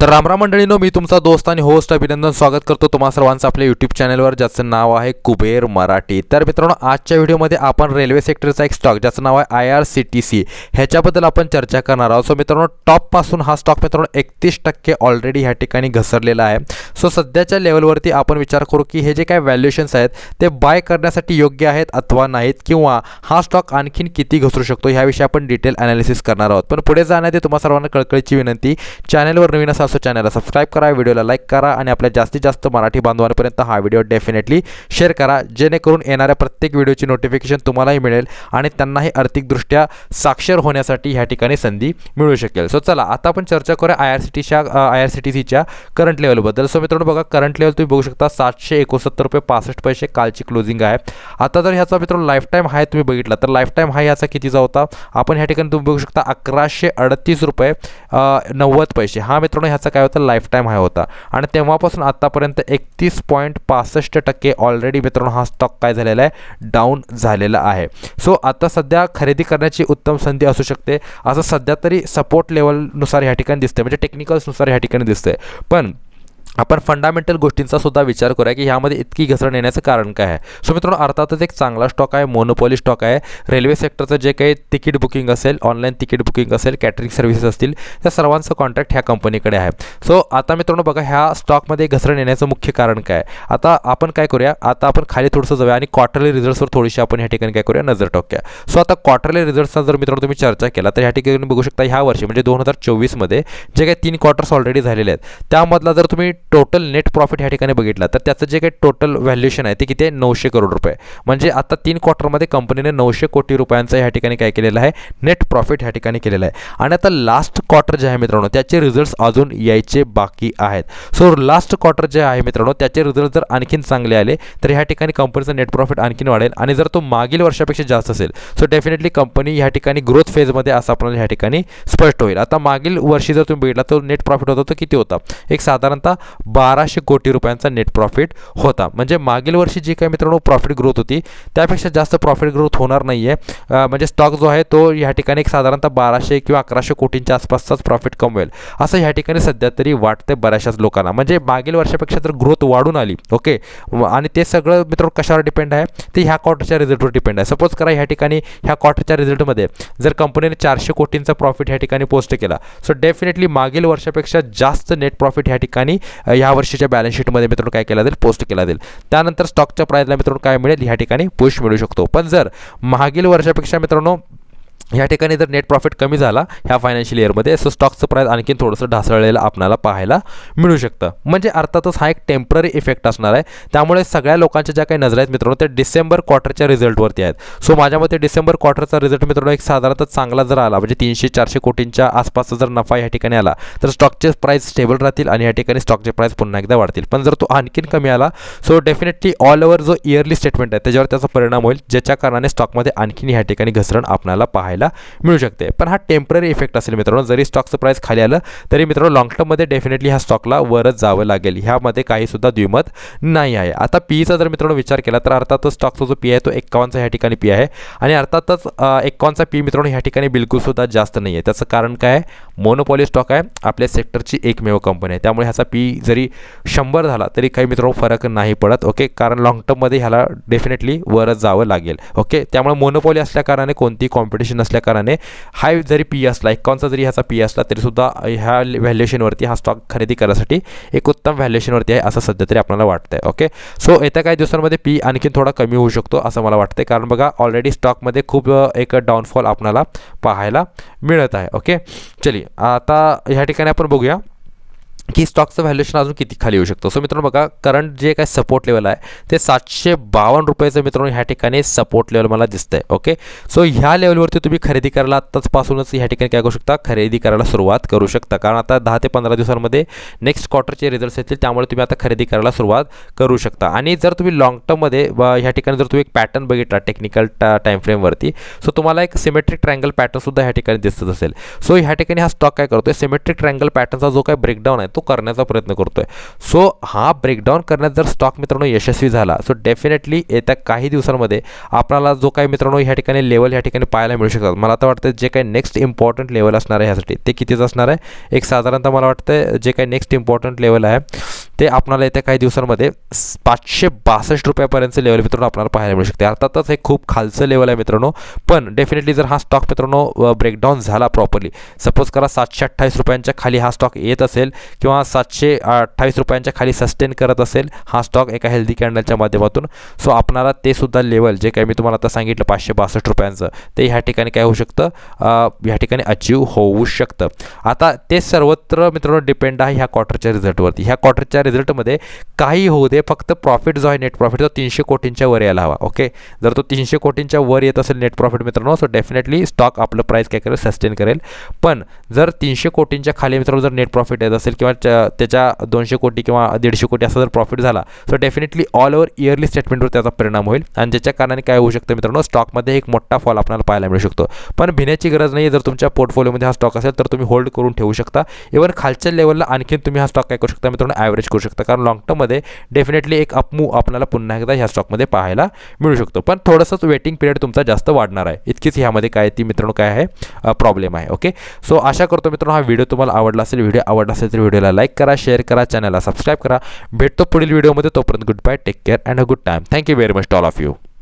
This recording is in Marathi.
तर रामराम मंडळीनो मी तुमचा दोस्त आणि होस्ट अभिनंदन स्वागत करतो तुम्हा सर्वांचं आपल्या यूट्यूब चॅनलवर ज्याचं नाव आहे कुबेर मराठी. तर मित्रांनो आजच्या व्हिडिओमध्ये आपण रेल्वे सेक्टरचा एक स्टॉक ज्याचं नाव आहे I R C T C ह्याच्याबद्दल आपण चर्चा करणार आहोत. सो मित्रांनो टॉपपासून हा स्टॉक मित्रांनो एकतीस टक्के ऑलरेडी ह्या ठिकाणी घसरलेला आहे. सो सध्याच्या लेवलवरती आपण विचार करू की हे जे काय व्हॅल्युएशन्स आहेत ते बाय करण्यासाठी योग्य आहेत अथवा नाहीत किंवा हा स्टॉक आणखीन किती घसरू शकतो ह्याविषयी आपण डिटेल अनालिसिस करणार आहोत. पण पुढे जाण्याआधी तुम्हा सर्वांना कळकळीची विनंती चॅनलवर नवीन असा असो चॅनलला सबस्क्राईब करा व्हिडिओला लाईक करा आणि आपल्या जास्तीत जास्त मराठी बांधवांपर्यंत हा व्हिडिओ डेफिनेटली शेअर करा. जेणेकरून येणाऱ्या प्रत्येक व्हिडिओची नोटिफिकेशन तुम्हालाही मिळेल आणि त्यांनाही आर्थिकदृष्ट्या साक्षर होण्यासाठी ह्या ठिकाणी संधी मिळू शकेल. सो चला आता आपण चर्चा करूया आय आर सी टीच्या आय आर सी टी सीच्या करंट लेवलबद्दल सो मित्रांनो बघा करंट लेवल तुम्ही बघू शकता सातशे एकोणसत्तर रुपये पासष्ट पैसे कालची क्लोजिंग आहे. आता जर ह्याचा मित्रांनो लाईफ टाईम हाय तुम्ही बघितला तर लाईफ टाईम हाय याचा कितीचा होता? आपण ह्या ठिकाणी तुम्ही बघू शकता अकराशे अडतीस रुपये नव्वद पैसे. हा मित्रांनो ह्याचा काय होता लाईफ टाईम हाय होता. आणि तेव्हापासून आत्तापर्यंत एकतीस पॉईंट पासष्ट टक्के ऑलरेडी मित्रांनो हा स्टॉक काय झालेला आहे? डाऊन झालेला आहे. सो आता सध्या खरेदी करण्याची उत्तम संधी असू शकते. असं सध्या तरी सपोर्ट लेवलनुसार ह्या ठिकाणी दिसते म्हणजे टेक्निकल्सनुसार ह्या ठिकाणी दिसते पण आपण फंडामेंटल गोष्टींचा सुद्धा विचार करूया की ह्यामध्ये इतकी घसरण येण्याचं कारण काय आहे? सो मित्रांनो अर्थातच एक चांगला स्टॉक आहे मोनोपॉली स्टॉक आहे. रेल्वे सेक्टरचं जे काही तिकीट बुकिंग असेल ऑनलाईन तिकीट बुकिंग असेल कॅटरिंग सर्व्हिसेस असतील त्या सर्वांचं कॉन्ट्रॅक्ट ह्या कंपनीकडे आहे. सो आता मित्रांनो बघा ह्या स्टॉकमध्ये घसरण येण्याचं मुख्य कारण काय आता आपण काय करूया? आता आपण खाली थोडंसं जाऊया आणि क्वार्टरली रिझल्ट्सवर थोडीशी आपण ह्या ठिकाणी काय करूया? नजर टाकूया सो आता क्वार्टरली रिझल्ट्सचा जर मित्रांनो तुम्ही चर्चा केला तर ह्या ठिकाणी बघू शकता ह्या वर्षी म्हणजे दोन हजार चोवीसमध्ये जे काही तीन क्वार्टर्स ऑलरेडी झालेले आहेत त्यामधला जर तुम्ही टोटल नेट प्रॉफिट ह्या ठिकाणी बघितला तर त्याचं जे काही टोटल व्हॅल्युएशन आहे ते किती आहे? नऊशे करोड रुपये. म्हणजे आता तीन क्वार्टरमध्ये कंपनीने नऊशे कोटी रुपयांचं ह्या ठिकाणी काय केलेलं आहे? नेट प्रॉफिट ह्या ठिकाणी केलेलं आहे. आणि आता लास्ट क्वार्टर जे आहे मित्रांनो त्याचे रिझल्ट्स अजून यायचे बाकी आहेत. सो लास्ट क्वार्टर जे आहे मित्रांनो त्याचे रिझल्ट जर आणखीन चांगले आले तर ह्या ठिकाणी कंपनीचं नेट प्रॉफिट आणखीन वाढेल. आणि जर तो मागील वर्षापेक्षा जास्त असेल सो डेफिनेटली कंपनी ह्या ठिकाणी ग्रोथ फेजमध्ये असं आपल्याला ह्या ठिकाणी स्पष्ट होईल. आता मागील वर्षी जर तुम्ही बघितला तर नेट प्रॉफिट होता तो किती होता? एक साधारणतः बाराशे कोटी रुपयांचा नेट प्रॉफिट होता. म्हणजे मागील वर्षी जी काही मित्रांनो प्रॉफिट ग्रोथ होती त्यापेक्षा जास्त प्रॉफिट ग्रोथ होणार नाही आहे म्हणजे स्टॉक जो आहे तो ह्या ठिकाणी एक साधारणतः बाराशे किंवा अकराशे कोटींच्या आसपासचाच प्रॉफिट कमवेल. असं ह्या ठिकाणी सध्या तरी वाटते बऱ्याचशाच लोकांना. म्हणजे मागील वर्षापेक्षा तर ग्रोथ वाढून आली ओके आणि ते सगळं मित्रांनो कशावर डिपेंड आहे? ते ह्या क्वार्टरच्या रिझल्टवर डिपेंड आहे. सपोज करा ह्या ठिकाणी ह्या क्वार्टरच्या रिझल्टमध्ये जर कंपनीने चारशे कोटींचा प्रॉफिट ह्या ठिकाणी पोस्ट केला सो डेफिनेटली मागील वर्षापेक्षा जास्त नेट प्रॉफिट ह्या ठिकाणी ह्या वर्षीच्या बॅलन्स शीटमध्ये मित्रांनो काय केला जाईल? पोस्ट केला जाईल. त्यानंतर स्टॉकच्या प्राईजला मित्रांनो काय मिळेल? ह्या ठिकाणी पुश मिळू शकतो. पण जर मागील वर्षापेक्षा मित्रांनो ह्या ठिकाणी जर नेट प्रॉफिट कमी झाला ह्या फायनान्शियल इयरमध्ये सो स्टॉकचं प्राईस आणखी थोडंसं ढासळलेलं आपल्याला पाहायला मिळू शकतं. म्हणजे अर्थातच हा एक टेंपररी इफेक्ट असणार आहे. त्यामुळे सगळ्या लोकांच्या ज्या काही नजर आहेत मित्रांनो त्या डिसेंबर क्वार्टरच्या रिझल्टवरती आहेत. सो माझ्या मते डिसेंबर क्वार्टरचा रिझल्ट मित्रांनो एक साधारणतः चांगला जर आला म्हणजे तीनशे चारशे कोटींच्या आसपासचा जर नफा ह्या ठिकाणी आला तर स्टॉकचे प्राईस स्टेबल राहतील आणि या ठिकाणी स्टॉकचे प्राईस पुन्हा एकदा वाढतील. पण जर तो आणखीन कमी आला सो डेफिनेटली ऑल ओव्हर जो इयरली स्टेटमेंट आहे त्याच्यावर त्याचा परिणाम होईल ज्याच्या कारणाने स्टॉकमध्ये आणखीन ह्या ठिकाणी घसरण आपल्याला पाहायला मिळू शकते. पण हा टेंपररी इफेक्ट असेल मित्रांनो. जरी स्टॉकचं प्राईस खाली आलं तरी मित्रांनो लॉंग टर्ममध्ये डेफिनेटली ह्या स्टॉकला वरच जावं लागेल. ह्यामध्ये काहीसुद्धा द्विमत नाही आहे. आता पीचा जर मित्रांनो विचार केला तर अर्थातच स्टॉकचा जो पी आहे तो एक्कावनचा ह्या ठिकाणी पी आहे. आणि अर्थातच एक्कावनचा पी मित्रांनो ह्या ठिकाणी बिलकुलसुद्धा जास्त नाही आहे त्याचं कारण काय? आहे मोनोपॉली स्टॉक आहे. आपल्या सेक्टरची एकमेव कंपनी आहे. त्यामुळे ह्याचा पी जरी शंभर झाला तरी काही मित्रांनो फरक नाही पडत ओके? कारण लॉंग टर्ममध्ये ह्याला डेफिनेटली वरच जावं लागेल ओके? त्यामुळे मोनोपॉली असल्या कारणाने कोणती कॉम्पिटिशन नसल्याकारणाने हाय जरी पी असला एक्कावनचा जरी ह्याचा पी असला तरीसुद्धा ह्या व्हॅल्युएशनवरती हा स्टॉक खरेदी करण्यासाठी एक उत्तम व्हॅल्युएशनवरती आहे असं सध्या तरी आपल्याला वाटतंय ओके सो येत्या काही दिवसांमध्ये पी आणखीन थोडा कमी होऊ शकतो असं मला वाटतंय कारण बघा ऑलरेडी स्टॉकमध्ये खूप एक डाऊनफॉल आपल्याला पाहायला मिळत आहे ओके चली आता ह्या ठिकाणी आपण बघूया. की स्टॉकचं व्हॅल्युएशन अजून किती खाली येऊ शकतो? सो मित्रांनो बघा करंट जे काय सपोर्ट लेवल आहे ते सातशे बावन्न रुपयाचं मित्रांनो ह्या ठिकाणी सपोर्ट लेवल मला दिसतंय ओके सो ह्या लेवलवरती तुम्ही खरेदी करायला आत्ताचपासूनच ह्या ठिकाणी काय करू शकता? खरेदी करायला सुरुवात करू शकता. कारण आता दहा ते पंधरा दिवसांमध्ये नेक्स्ट क्वार्टरचे रिझल्ट्स येतील त्यामुळे तुम्ही आता खरेदी करायला सुरुवात करू शकता. आणि जर तुम्ही लॉंग टर्ममध्ये ह्या ठिकाणी जर तुम्ही एक पॅटर्न बघितला टेक्निकल टाईम फ्रेमवरती सो तुम्हाला एक सिमेट्रिक ट्रँगल पॅटर्नसुद्धा ह्या ठिकाणी दिसत असेल. सो ह्या ठिकाणी हा स्टॉक काय करतो सिमेट्रिक ट्रँगल पॅटर्नचा जो काय ब्रेकडाऊन आहे तो करण्याचा प्रयत्न करतो आहे सो हा ब्रेकडाऊन करण्यात जर स्टॉक मित्रांनो यशस्वी झाला सो डेफिनेटली येत्या काही दिवसांमध्ये आपल्याला जो काही मित्रांनो ह्या ठिकाणी लेवल ह्या ठिकाणी पाहायला मिळू शकतात. मला आता वाटतं जे काही नेक्स्ट इम्पॉर्टंट लेवल असणार आहे ह्यासाठी ते कितीच असणार आहे? एक साधारणतः मला वाटतं जे काही नेक्स्ट इम्पॉर्टंट लेवल आहे ते आपल्याला येत्या काही दिवसांमध्ये पाचशे बासष्ट रुपयापर्यंत लेवल मित्रांनो आपल्याला पाहायला मिळू शकते. अर्थातच हे खूप खालचं लेवल आहे मित्रांनो. पण डेफिनेटली जर हा स्टॉक मित्रांनो ब्रेकडाऊन झाला प्रॉपरली सपोज करा सातशे अठ्ठावीस रुपयांच्या खाली हा स्टॉक येत असेल किंवा सातशे अठ्ठावीस रुपयांच्या खाली सस्टेन करत असेल हा स्टॉक एका हेल्दी कॅन्डलच्या माध्यमातून. सो आपणाला ते सुद्धा लेवल जे काही मी तुम्हाला आता सांगितलं पाचशे बासष्ट रुपयांचं ते ह्या ठिकाणी काय होऊ शकतं? ह्या ठिकाणी अचीव होऊ शकतं. आता ते सर्वत्र मित्रांनो डिपेंड आहे ह्या क्वार्टरच्या रिझल्टवरती ह्या क्वार्टरच्या रिझल्टमध्ये काही होऊ दे फक्त प्रॉफिट जो आहे नेट प्रॉफिट तो तीनशे कोटींच्या वर यायला हवा ओके जर तो तीनशे कोटींच्या वर येत असेल नेट प्रॉफिट मित्रांनो सो डेफिनेटली स्टॉक आपलं प्राईस काय करेल? सस्टेन करेल. पण जर तीनशे कोटींच्या खाली मित्रांनो जर नेट प्रॉफिट येत असेल किंवा च्या- त्याच्या दोनशे कोटी किंवा दीडशे कोटी असा जर प्रॉफिट झाला so definitely all over yearly स्टेटमेंटवर त्याचा परिणाम होईल. आणि ज्याच्या कारणाने काय होऊ शकतं मित्रांनो स्टॉकमध्ये एक मोठा फॉल आपल्याला पाहायला मिळू शकतो. पण भिण्याची गरज नाही जर तुमच्या पोर्टफोलिओमध्ये हा स्टॉक असेल तर तुम्ही होल्ड करून ठेवू शकता. इव्हन खालच्या लेवलला आणखीन तुम्ही हा स्टॉक काय करू शकता मित्रांनो ॲव्हरेज करू शकता. कारण लॉंग टर्ममध्ये डेफिनेटली एक अपमूव आपल्याला पुन्हा एकदा ह्या स्टॉकमध्ये पाहायला मिळू शकतो. पण थोडंसंच वेटिंग पिरियड तुमचा जास्त वाढणार आहे. इतकीच ह्यामध्ये काय ती मित्रांनो काय आहे? प्रॉब्लेम आहे. ओके सो आशा करतो मित्रांनो हा व्हिडिओ तुम्हाला आवडला असेल. व्हिडिओ आवडला असेल तर व्हिडिओला लाईक करा शेअर करा चॅनलला सबस्क्राईब करा. भेटतो पुढील व्हिडिओमध्ये तोपर्यंत good bye take care and a good time thank you very much all of you